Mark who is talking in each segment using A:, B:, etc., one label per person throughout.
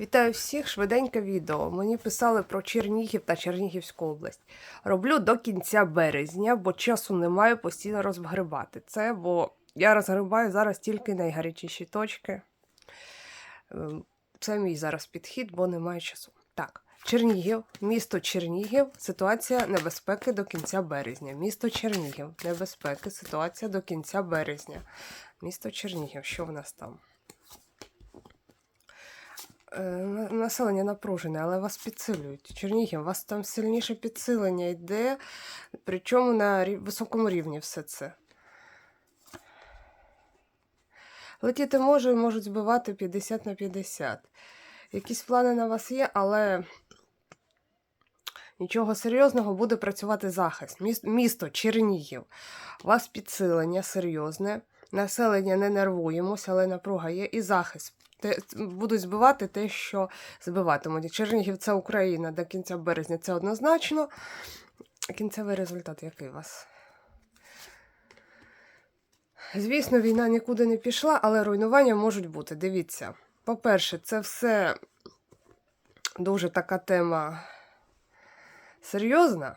A: Вітаю всіх! Швиденьке відео. Мені писали про Чернігів та Чернігівську область. Роблю до кінця березня, бо часу немає постійно розгрибати це, бо я розгрибаю зараз тільки найгарячіші точки. Ем, Це мій зараз підхід, бо немає часу. Так, Чернігів, місто Чернігів, ситуація небезпеки до кінця березня. Місто Чернігів, небезпеки, ситуація до кінця березня. Місто Чернігів, що в нас там? На- Населення напружене, але вас підсилюють. Чернігів, у вас там сильніше підсилення йде, причому на високому рівні все це. Летіти може, можуть збивати 50 на 50. Якісь плани на вас є, але нічого серйозного буде працювати захист. Місто Чернігів. У вас підсилення серйозне. Населення не нервуємося, але напруга є і захист. Те, будуть збивати те, що збиватимуть. Чернігів це Україна до кінця березня, це однозначно. Кінцевий результат який у вас? Звісно, війна нікуди не пішла, але руйнування можуть бути. Дивіться. По-перше, це все дуже така тема серйозна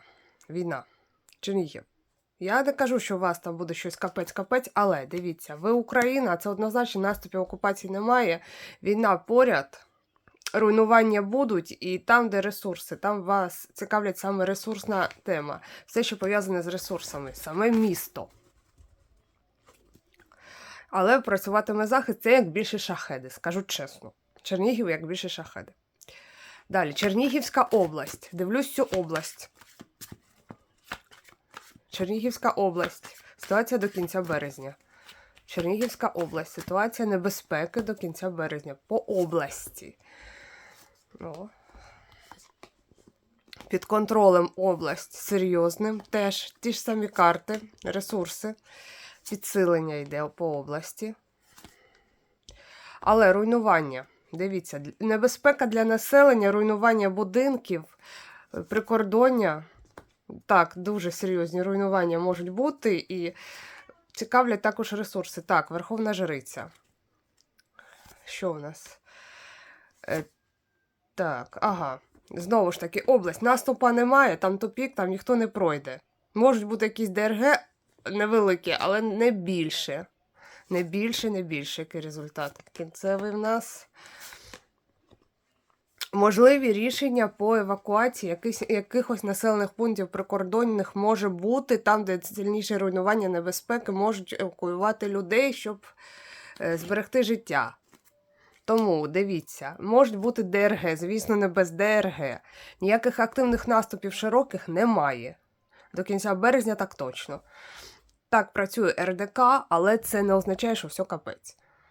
A: війна. Чернігів. Я не кажу, що у вас там буде щось капець-капець, але дивіться, ви Україна, це однозначно наступів окупації немає. Війна поряд, руйнування будуть, і там, де ресурси, там вас цікавлять саме ресурсна тема. Все, що пов'язане з ресурсами, саме місто. Але працюватиме захист це як більше шахеди, скажу чесно. Чернігів як більше шахеди. Далі, Чернігівська область. Дивлюсь цю область. Чернігівська область. Ситуація до кінця березня. Чернігівська область. Ситуація небезпеки до кінця березня. По області. О. Під контролем область серйозним. Теж ті ж самі карти, ресурси. Підсилення йде по області. Але руйнування. Дивіться, небезпека для населення, руйнування будинків, прикордоння. Так, дуже серйозні руйнування можуть бути і цікавлять також ресурси. Так, Верховна Жриця. Що в нас? Е, так, ага. Знову ж таки, область. Наступа немає, там тупік, там ніхто не пройде. Можуть бути якісь ДРГ невеликі, але не більше. Не більше, не більше, який результат. Кінцевий в нас. Можливі рішення по евакуації якихось, якихось населених пунктів прикордонних може бути там, де сильніше руйнування небезпеки, можуть евакуювати людей, щоб е, зберегти життя. Тому дивіться, можуть бути ДРГ, звісно, не без ДРГ. Ніяких активних наступів широких немає. До кінця березня так точно. Так працює РДК, але це не означає, що все капець.